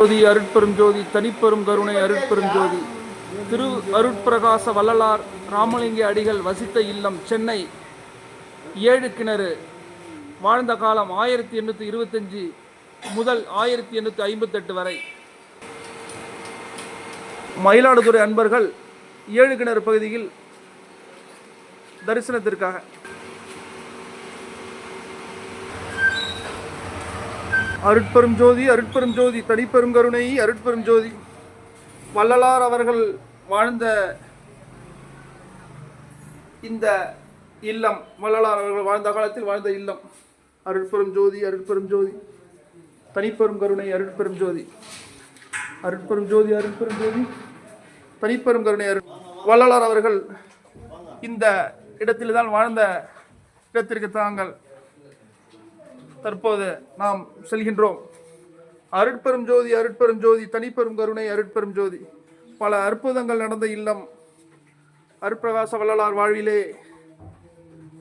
ஜோதி அருட்பெரும் ஜோதி தனிப்பெரும் கருணை அருட்பெரும் ஜோதி. திரு அருட்பிரகாச வள்ளலார் ராமலிங்க அடிகள் வசித்த இல்லம் சென்னை ஏழு கிணறு. வாழ்ந்த காலம் ஆயிரத்தி எண்ணூற்றி இருபத்தஞ்சி முதல் ஆயிரத்தி எண்ணூற்றி ஐம்பத்தெட்டு வரை. மயிலாடுதுறை அன்பர்கள் ஏழு கிணறு பகுதியில் தரிசனத்திற்காக. அருட்பெரும் ஜோதி அருட்பெரும் ஜோதி தனிப்பெரும் கருணை அருட்பெரும் ஜோதி. வள்ளலார் அவர்கள் வாழ்ந்த இந்த இல்லம் வள்ளலார் அவர்கள் வாழ்ந்த காலத்தில் வாழ்ந்த இல்லம். அருட்பெரும் ஜோதி அருட்பெரும் ஜோதி. தனிப்பெரும் கருணை அருட்பெரும் ஜோதி. அருட்பெரும் ஜோதி அருட்பெரும் ஜோதி. தனிப்பெரும் கருணை அரு வள்ளலார் அவர்கள் இந்த இடத்தில் தான் வாழ்ந்த இடத்திற்கு தாங்கள் தற்போது நாம் செல்கின்றோம். அருட்பெரும் ஜோதி அருட்பெரும் ஜோதி தனிப்பெரும் கருணை அருட்பெரும் ஜோதி. பல அற்புதங்கள் நடந்த இல்லம் அருட்பிரகாச வள்ளலார் வாழ்விலே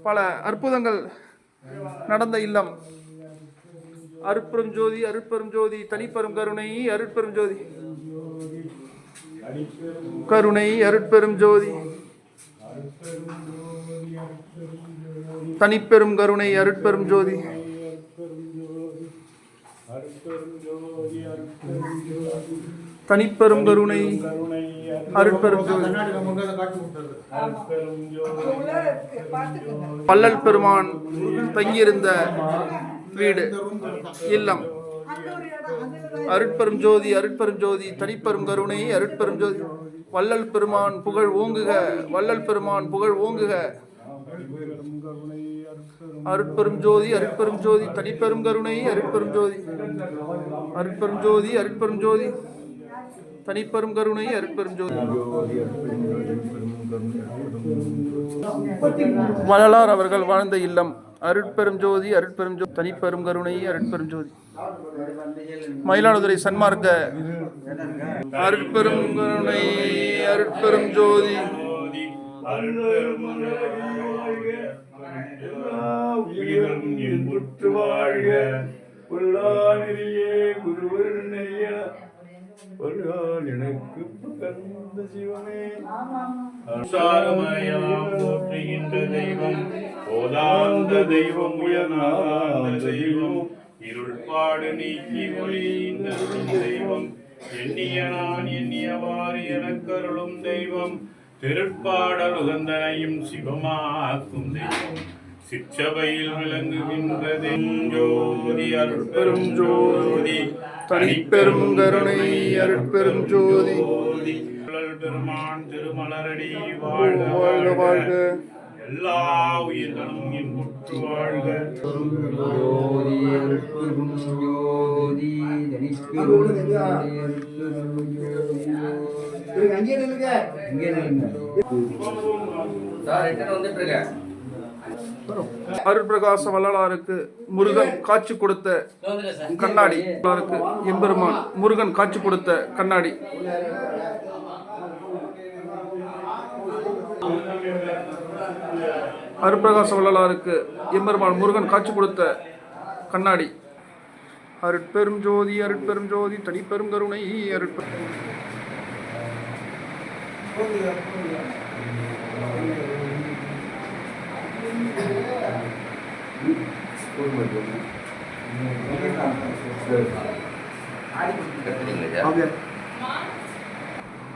பல அற்புதங்கள் நடந்த இல்லம். அருட்பெரும் ஜோதி அருட்பெரும் ஜோதி தனிப்பெரும் கருணை அருட்பெரும் ஜோதி. கருணை அருட்பெரும் ஜோதி. தனிப்பெரும் கருணை அருட்பெரும் ஜோதி. தனிப்பெரும் கருணை அருட்பெரும் ஜோதி. பல்லல் பெருமான் தங்கியிருந்த வீடு இல்லம். அருட்பெரும் ஜோதி அருட்பெரும் ஜோதி தனிப்பெரும் கருணை அருட்பெரும் ஜோதி. வள்ளல் பெருமான் புகழ் ஓங்குக வள்ளல் பெருமான் புகழ் ஓங்குக. அருட்பெரும் ஜோதி அருட்பெரும் ஜோதி தனிப்பெரும் கருணை அருட்பெரும் ஜோதி. அருட்பெரும் ஜோதி அருட்பெரும் ஜோதி. தனிப்பெரும் கருணை அருட்பெரும் ஜோதி. வள்ளலார் அவர்கள் வாழ்ந்த இல்லம். அருட்பெரும் ஜோதி அருட்பெரும் ஜோதி. தனிப்பெரும் கருணை அருட்பெரும் ஜோதி. மயிலாடுதுறை சன்மார்க்க. அருட்பெரும் கருணை அருட்பெரும் ஜோதி. உயிரும் என்புற்று வாழ்க பொருளானிரியே குருவர் நெறிய பொருளால் எனக்கு பகர்ந்த சிவமே சாரமயம் போற்றுகின்ற தெய்வம் போதாந்த தெய்வம் உயர்ந்த தெய்வம் இருள்பாடு நீக்கி ஒளிந்த தெய்வம் எண்ணிய நான் எண்ணியவாறு எனக்கருளும் தெய்வம் திருப்பாடல் உகந்தனையும் சிவமாக்கும் தெய்வம். சிற்றபையில் விளங்குகின்ற ஜோதி அருட்பெரும் ஜோதி. தனிப்பெரும் கருணை அருட்பெரும் ஜோதி. பெருமான் திருமலரடி வாழ்க வாழ்க வாழ்க. எல்லா உயிர்களும் இன்புற்று வாழ்க. ஜோதி அருட்பெரும் ஜோதி. தனிப்பெரும் இங்கே நில்லுங்க வள்ளலாருக்கு முருகன் காட்சி கொடுத்த கண்ணாடி. எம்பெருமான் முருகன் காட்சி கொடுத்த கண்ணாடி. அருட்பிரகாச வள்ளலாருக்கு எம்பெருமான் முருகன் காட்சி கொடுத்த கண்ணாடி. அருட்பெரும் ஜோதி அருட்பெரும் ஜோதி தனிப்பெரும் கருணை அருட்பெரும்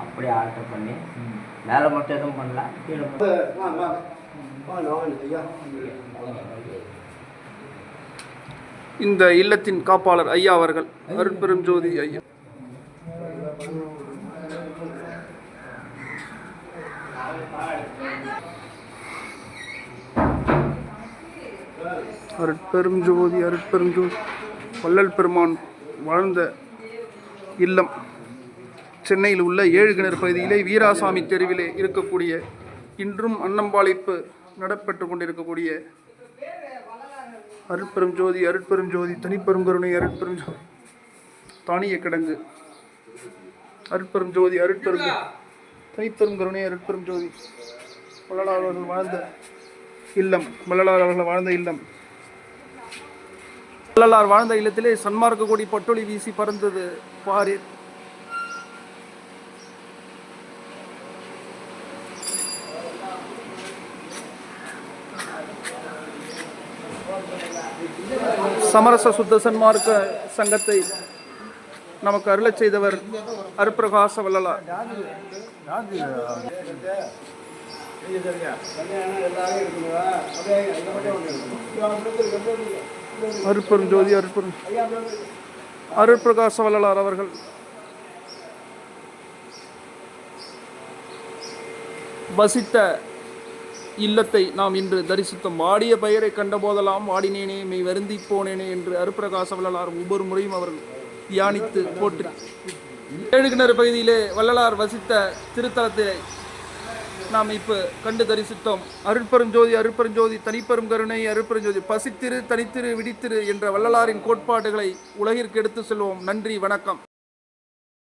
அப்படியே ஆர்டர் பண்ணி மேலே மட்டும் எதுவும் பண்ணல கீழே இந்த இல்லத்தின் காப்பாளர் ஐயா அவர்கள் அருட்பெரும் ஜோதி ஐயா. அருட்பெரும் ஜோதி அருட்பெரும் ஜோதி வள்ளல் பெருமான் வாழ்ந்த இல்லம். சென்னையில் உள்ள ஏழு கிணறு பகுதியிலே வீராசாமி தெருவிலே இருக்கக்கூடிய இன்றும் அன்னம்பாளிப்பு நடப்பெற்று கொண்டிருக்கக்கூடிய அருட்பெரும் ஜோதி அருட்பெரும் ஜோதி தனிப்பெரும் கருணை அருட்பெரும் ஜோதி தானிய கிடங்கு. அருட்பெரும் ஜோதி அருட்பெரும் தனித்தரும் தனிப்பெரும் கருணை அருட்பெரும் ஜோதி. வள்ளலார் அவர்கள் வாழ்ந்த இல்லம் வள்ளலார் அவர்கள் வாழ்ந்த இல்லம். வள்ளலார் வாழ்ந்த இல்லத்திலே சன்மார்க்க கொடி பட்டொளி வீசி பறந்தது பாரீர் சமரச சுத்த சன்மார்க்க சங்கத்தை நமக்கு அருளச் செய்தவர் அருப்பிரகாச வல்லலா அருட்பெரும் ஜோதி அருட்பெரும் அருட்பிரகாச வள்ளலார் அவர்கள். வசித்த இல்லத்தை நாம் இன்று தரிசித்தோம். வாடிய பெயரை கண்டபோதெல்லாம் வாடினேனே மெய் வருந்தி போனேனே என்று அருப்பிரகாச வல்லலார் ஒவ்வொரு முறையும் அவர்கள் தியானித்து போட்டு. ஏழுகிணறு பகுதியிலே வள்ளலார் வசித்த திருத்தலத்தை நாம் இப்போ கண்டு தரிசித்தோம். அருட்பெருஞ்சோதி அருட்பெருஞ்சோதி தனிப்பெரும் கருணை அருட்பெருஞ்சோதி பசித்திரு தனித்திரு விடித்திரு என்ற வள்ளலாரின் கோட்பாடுகளை உலகிற்கு எடுத்து செல்வோம். நன்றி வணக்கம்.